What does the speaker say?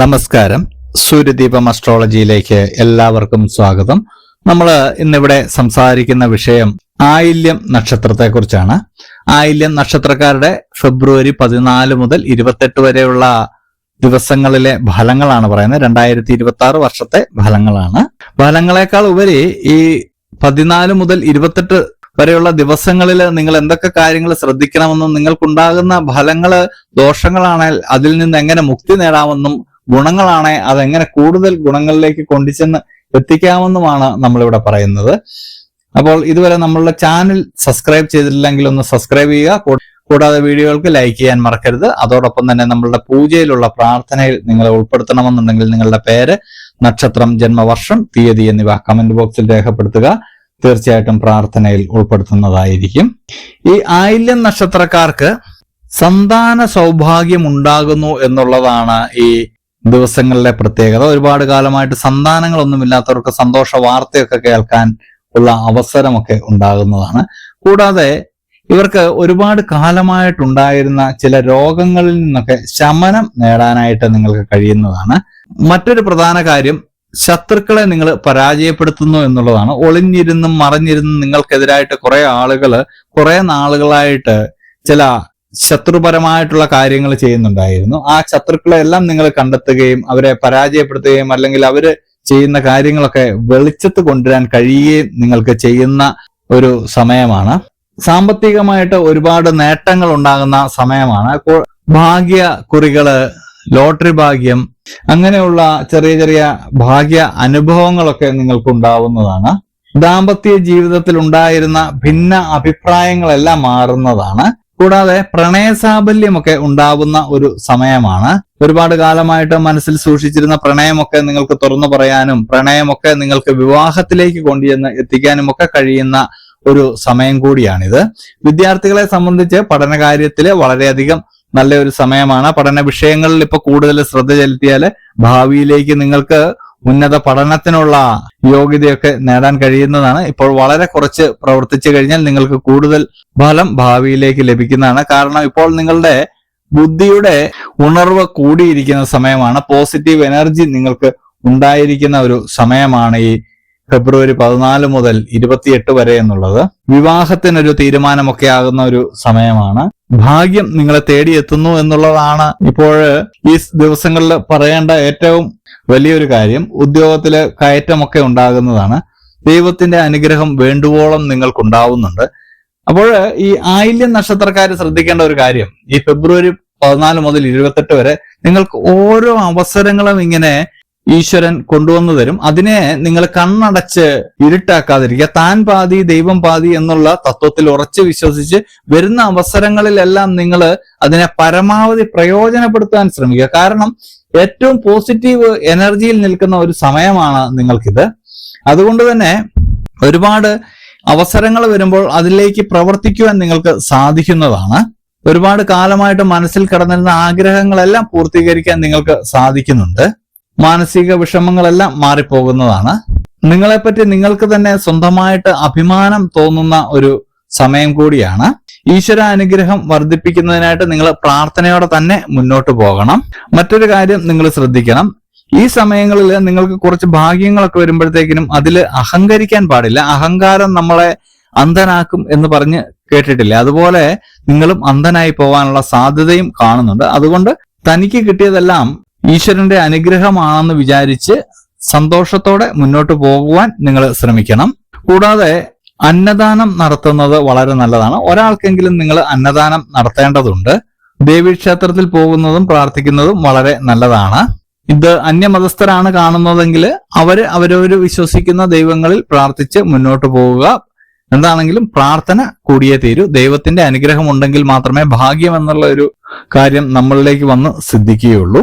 നമസ്കാരം. സൂര്യദീപം അസ്ട്രോളജിയിലേക്ക് എല്ലാവർക്കും സ്വാഗതം. നമ്മൾ ഇന്നിവിടെ സംസാരിക്കുന്ന വിഷയം ആയില്യം നക്ഷത്രത്തെക്കുറിച്ചാണ്. ആയില്യം നക്ഷത്രക്കാരുടെ ഫെബ്രുവരി പതിനാല് മുതൽ ഇരുപത്തെട്ട് വരെയുള്ള ദിവസങ്ങളിലെ ഫലങ്ങളാണ് പറയുന്നത്. രണ്ടായിരത്തി ഇരുപത്തി ആറ് വർഷത്തെ ഫലങ്ങളാണ്. ഫലങ്ങളെക്കാൾ ഉപരി ഈ പതിനാല് മുതൽ ഇരുപത്തെട്ട് വരെയുള്ള ദിവസങ്ങളിൽ നിങ്ങൾ എന്തൊക്കെ കാര്യങ്ങൾ ശ്രദ്ധിക്കണമെന്നും നിങ്ങൾക്കുണ്ടാകുന്ന ഫലങ്ങൾ ദോഷങ്ങളാണെങ്കിൽ അതിൽ നിന്ന് എങ്ങനെ മുക്തി നേടാമെന്നും ഗുണങ്ങളാണ് അതെങ്ങനെ കൂടുതൽ ഗുണങ്ങളിലേക്ക് കൊണ്ടുചെന്ന് എത്തിക്കാമെന്നുമാണ് നമ്മളിവിടെ പറയുന്നത്. അപ്പോൾ ഇതുവരെ നമ്മളുടെ ചാനൽ സബ്സ്ക്രൈബ് ചെയ്തിട്ടില്ലെങ്കിൽ ഒന്ന് സബ്സ്ക്രൈബ് ചെയ്യുക. കൂടാതെ വീഡിയോകൾക്ക് ലൈക്ക് ചെയ്യാൻ മറക്കരുത്. അതോടൊപ്പം തന്നെ നമ്മളുടെ പൂജയിലുള്ള പ്രാർത്ഥനയിൽ നിങ്ങളെ ഉൾപ്പെടുത്തണമെന്നുണ്ടെങ്കിൽ നിങ്ങളുടെ പേര് നക്ഷത്രം ജന്മവർഷം തീയതി എന്നിവ കമന്റ് ബോക്സിൽ രേഖപ്പെടുത്തുക. തീർച്ചയായിട്ടും പ്രാർത്ഥനയിൽ ഉൾപ്പെടുത്തുന്നതായിരിക്കും. ഈ ആയില്യം നക്ഷത്രക്കാർക്ക് സന്താന സൗഭാഗ്യം ഉണ്ടാകുന്നു എന്നുള്ളതാണ് ഈ ദിവസങ്ങളിലെ പ്രത്യേകത. ഒരുപാട് കാലമായിട്ട് സന്താനങ്ങളൊന്നുമില്ലാത്തവർക്ക് സന്തോഷ വാർത്തയൊക്കെ കേൾക്കാൻ ഉള്ള അവസരമൊക്കെ ഉണ്ടാകുന്നതാണ്. കൂടാതെ ഇവർക്ക് ഒരുപാട് കാലമായിട്ടുണ്ടായിരുന്ന ചില രോഗങ്ങളിൽ നിന്നൊക്കെ ശമനം നേടാനായിട്ട് നിങ്ങൾക്ക് കഴിയുന്നതാണ്. മറ്റൊരു പ്രധാന കാര്യം ശത്രുക്കളെ നിങ്ങൾ പരാജയപ്പെടുത്തുന്നു എന്നുള്ളതാണ്. ഒളിഞ്ഞിരുന്നും മറിഞ്ഞിരുന്നും നിങ്ങൾക്കെതിരായിട്ട് കുറെ ആളുകൾ കുറെ നാളുകളായിട്ട് ചില ശത്രുപരമായിട്ടുള്ള കാര്യങ്ങൾ ചെയ്യുന്നുണ്ടായിരുന്നു. ആ ശത്രുക്കളെ എല്ലാം നിങ്ങൾ കണ്ടെത്തുകയും അവരെ പരാജയപ്പെടുത്തുകയും അല്ലെങ്കിൽ അവർ ചെയ്യുന്ന കാര്യങ്ങളൊക്കെ വെളിച്ചത്ത് കൊണ്ടുവരാൻ കഴിയുകയും നിങ്ങൾക്ക് ചെയ്യുന്ന ഒരു സമയമാണ്. സാമ്പത്തികമായിട്ട് ഒരുപാട് നേട്ടങ്ങൾ ഉണ്ടാകുന്ന സമയമാണ്. ഭാഗ്യ കുറികൾ ലോട്ടറി ഭാഗ്യം അങ്ങനെയുള്ള ചെറിയ ചെറിയ ഭാഗ്യ അനുഭവങ്ങളൊക്കെ നിങ്ങൾക്ക് ഉണ്ടാവുന്നതാണ് ദാമ്പത്യ ജീവിതത്തിൽ ഉണ്ടായിരുന്ന ഭിന്ന അഭിപ്രായങ്ങളെല്ലാം മാറുന്നതാണ്. കൂടാതെ പ്രണയസാബല്യമൊക്കെ ഉണ്ടാവുന്ന ഒരു സമയമാണ്. ഒരുപാട് കാലമായിട്ട് മനസ്സിൽ സൂക്ഷിച്ചിരുന്ന പ്രണയമൊക്കെ നിങ്ങൾക്ക് തുറന്നു പറയാനും പ്രണയമൊക്കെ നിങ്ങൾക്ക് വിവാഹത്തിലേക്ക് കൊണ്ടുചെന്ന് എത്തിക്കാനും ഒക്കെ കഴിയുന്ന ഒരു സമയം കൂടിയാണിത്. വിദ്യാർത്ഥികളെ സംബന്ധിച്ച് പഠനകാര്യത്തിൽ വളരെയധികം നല്ല ഒരു സമയമാണ്. പഠന വിഷയങ്ങളിൽ ഇപ്പൊ കൂടുതൽ ശ്രദ്ധ ചെലുത്തിയാൽ ഭാവിയിലേക്ക് നിങ്ങൾക്ക് ഉന്നത പഠനത്തിനുള്ള യോഗ്യതയൊക്കെ നേടാൻ കഴിയുന്നതാണ്. ഇപ്പോൾ വളരെ കുറച്ച് പ്രവർത്തിച്ചു കഴിഞ്ഞാൽ നിങ്ങൾക്ക് കൂടുതൽ ഫലം ഭാവിയിലേക്ക് ലഭിക്കുന്നതാണ്. കാരണം ഇപ്പോൾ നിങ്ങളുടെ ബുദ്ധിയുടെ ഉണർവ് കൂടിയിരിക്കുന്ന സമയമാണ്. പോസിറ്റീവ് എനർജി നിങ്ങൾക്ക് ഉണ്ടായിരിക്കുന്ന ഒരു സമയമാണ് ഈ ഫെബ്രുവരി പതിനാല് മുതൽ ഇരുപത്തിയെട്ട് വരെ എന്നുള്ളത്. വിവാഹത്തിനൊരു തീരുമാനമൊക്കെ ആകുന്ന ഒരു സമയമാണ്. ഭാഗ്യം നിങ്ങളെ തേടിയെത്തുന്നു എന്നുള്ളതാണ് ഇപ്പോൾ ഈ ദിവസങ്ങളിൽ പറയേണ്ട ഏറ്റവും വലിയൊരു കാര്യം. ഉദ്യോഗത്തിൽ കയറ്റമൊക്കെ ഉണ്ടാകുന്നതാണ്. ദൈവത്തിന്റെ അനുഗ്രഹം വേണ്ടുവോളം നിങ്ങൾക്കുണ്ടാവുന്നുണ്ട്. അപ്പോൾ ഈ ആയില്യം നക്ഷത്രക്കാർ ശ്രദ്ധിക്കേണ്ട ഒരു കാര്യം. ഈ ഫെബ്രുവരി പതിനാല് മുതൽ ഇരുപത്തെട്ട് വരെ നിങ്ങൾക്ക് ഓരോ അവസരങ്ങളും ഇങ്ങനെ ഈശ്വരൻ കൊണ്ടുവന്നു തരും. അതിനെ നിങ്ങൾ കണ്ണടച്ച് ഇരുട്ടാക്കാതിരിക്കുക. താൻ പാതി ദൈവം പാതി എന്നുള്ള തത്വത്തിൽ ഉറച്ചു വിശ്വസിച്ച് വരുന്ന അവസരങ്ങളിലെല്ലാം നിങ്ങൾ അതിനെ പരമാവധി പ്രയോജനപ്പെടുത്താൻ ശ്രമിക്കുക. കാരണം ഏറ്റവും പോസിറ്റീവ് എനർജിയിൽ നിൽക്കുന്ന ഒരു സമയമാണ് നിങ്ങൾക്കിത്. അതുകൊണ്ട് തന്നെ ഒരുപാട് അവസരങ്ങൾ വരുമ്പോൾ അതിലേക്ക് പ്രവർത്തിക്കുവാൻ നിങ്ങൾക്ക് സാധിക്കുന്നതാണ്. ഒരുപാട് കാലമായിട്ട് മനസ്സിൽ കടന്നിരുന്ന ആഗ്രഹങ്ങളെല്ലാം പൂർത്തീകരിക്കാൻ നിങ്ങൾക്ക് സാധിക്കുന്നുണ്ട്. മാനസിക വിഷമങ്ങളെല്ലാം മാറിപ്പോകുന്നതാണ്. നിങ്ങളെപ്പറ്റി നിങ്ങൾക്ക് തന്നെ സ്വന്തമായിട്ട് അഭിമാനം തോന്നുന്ന ഒരു സമയം കൂടിയാണ്. ഈശ്വര അനുഗ്രഹം വർദ്ധിപ്പിക്കുന്നതിനായിട്ട് നിങ്ങൾ പ്രാർത്ഥനയോടെ തന്നെ മുന്നോട്ട് പോകണം. മറ്റൊരു കാര്യം നിങ്ങൾ ശ്രദ്ധിക്കണം. ഈ സമയങ്ങളിൽ നിങ്ങൾക്ക് കുറച്ച് ഭാഗ്യങ്ങളൊക്കെ വരുമ്പോഴത്തേക്കിനും അതിൽ അഹങ്കരിക്കാൻ പാടില്ല. അഹങ്കാരം നമ്മളെ അന്ധനാക്കും എന്ന് പറഞ്ഞ് കേട്ടിട്ടില്ല? അതുപോലെ നിങ്ങളും അന്ധനായി പോകാനുള്ള സാധ്യതയും കാണുന്നുണ്ട്. അതുകൊണ്ട് തനിക്ക് കിട്ടിയതെല്ലാം ഈശ്വരന്റെ അനുഗ്രഹമാണെന്ന് വിചാരിച്ച് സന്തോഷത്തോടെ മുന്നോട്ട് പോകുവാൻ നിങ്ങൾ ശ്രമിക്കണം. കൂടാതെ അന്നദാനം നടത്തുന്നത് വളരെ നല്ലതാണ്. ഒരാൾക്കെങ്കിലും നിങ്ങൾ അന്നദാനം നടത്തേണ്ടതുണ്ട്. ദേവീക്ഷേത്രത്തിൽ പോകുന്നതും പ്രാർത്ഥിക്കുന്നതും വളരെ നല്ലതാണ്. ഇത് അന്യമതസ്ഥരാണ് കാണുന്നതെങ്കിൽ അവർ അവരവര് വിശ്വസിക്കുന്ന ദൈവങ്ങളിൽ പ്രാർത്ഥിച്ച് മുന്നോട്ട് പോവുക. എന്താണെങ്കിലും പ്രാർത്ഥന കൂടിയേ തീരൂ. ദൈവത്തിന്റെ അനുഗ്രഹം ഉണ്ടെങ്കിൽ മാത്രമേ ഭാഗ്യം എന്നുള്ള ഒരു കാര്യം നമ്മളിലേക്ക് വന്ന് സിദ്ധിക്കുകയുള്ളൂ.